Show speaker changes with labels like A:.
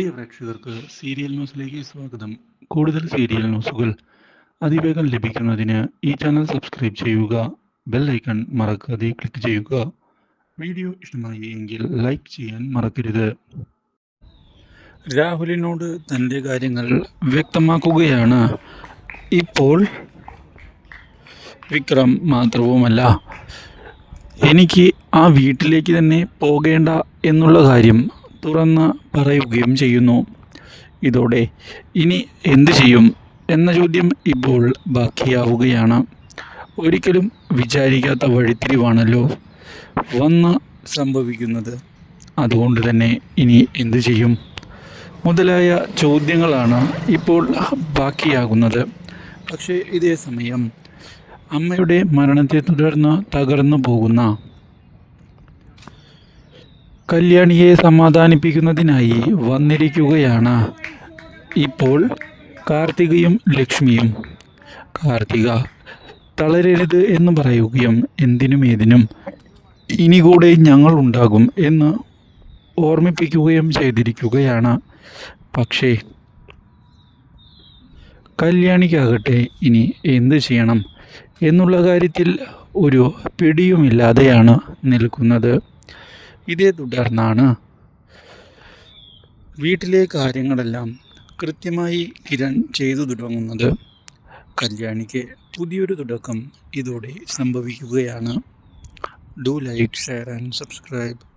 A: പ്രിയ പ്രേക്ഷകർക്ക് സീരിയൽ ന്യൂസിലേക്ക് സ്വാഗതം. കൂടുതൽ സീരിയൽ ന്യൂസുകൾ അതിവേഗം ലഭിക്കുന്നതിന് ഈ ചാനൽ സബ്സ്ക്രൈബ് ചെയ്യുക ബെൽ ഐക്കൺ മറക്കാതെ ക്ലിക്ക് ചെയ്യുക. വീഡിയോ ഇഷ്ടമായി എങ്കിൽ ലൈക്ക് ചെയ്യാൻ മറക്കരുത്. രാഹുലിനോട് തന്റെ കാര്യങ്ങൾ വ്യക്തമാക്കുകയാണ്. ഇപ്പോൾ വിക്രം മാത്രവുമല്ല. എനിക്ക് ആ വീട്ടിലേക്ക് തന്നെ പോകേണ്ട എന്നുള്ള കാര്യം തുറന്ന് പറയുകയും ചെയ്യുന്നു. ഇതോടെ ഇനി എന്തു ചെയ്യും എന്ന ചോദ്യം ഇപ്പോൾ ബാക്കിയാവുകയാണ്. ഒരിക്കലും വിചാരിക്കാത്ത വഴിത്തിരിവാണല്ലോ വന്ന് സംഭവിക്കുന്നത്. അതുകൊണ്ട് തന്നെ ഇനി എന്തു ചെയ്യും? മുതലായ ചോദ്യങ്ങളാണ് ഇപ്പോൾ ബാക്കിയാകുന്നത്. പക്ഷേ ഇതേ സമയം അമ്മയുടെ മരണത്തെ തുടർന്ന് തകർന്നു പോകുന്ന കല്യാണിയെ സമാധാനിപ്പിക്കുന്നതിനായി വന്നിരിക്കുകയാണ്. ഇപ്പോൾ കാർത്തികയും ലക്ഷ്മിയും. കാർത്തിക തളരരുത് എന്ന് പറയുകയും എന്തിനും ഏതിനും ഇനി കൂടെ ഞങ്ങളുണ്ടാകും എന്ന് ഓർമ്മിപ്പിക്കുകയും ചെയ്തിരിക്കുകയാണ്. പക്ഷേ കല്യാണിക്കാകട്ടെ ഇനി എന്ത് ചെയ്യണം എന്നുള്ള കാര്യത്തിൽ ഒരു പിടിയുമില്ലാതെയാണ് നിൽക്കുന്നത്. ഇതേ തുടർന്നാണ് വീട്ടിലെ കാര്യങ്ങളെല്ലാം കൃത്യമായി കിരൺ ചെയ്തു തുടങ്ങുന്നത്. കല്യാണിക്ക് പുതിയൊരു തുടക്കം ഇതോടെ സംഭവിക്കുകയാണ്. Do like share and subscribe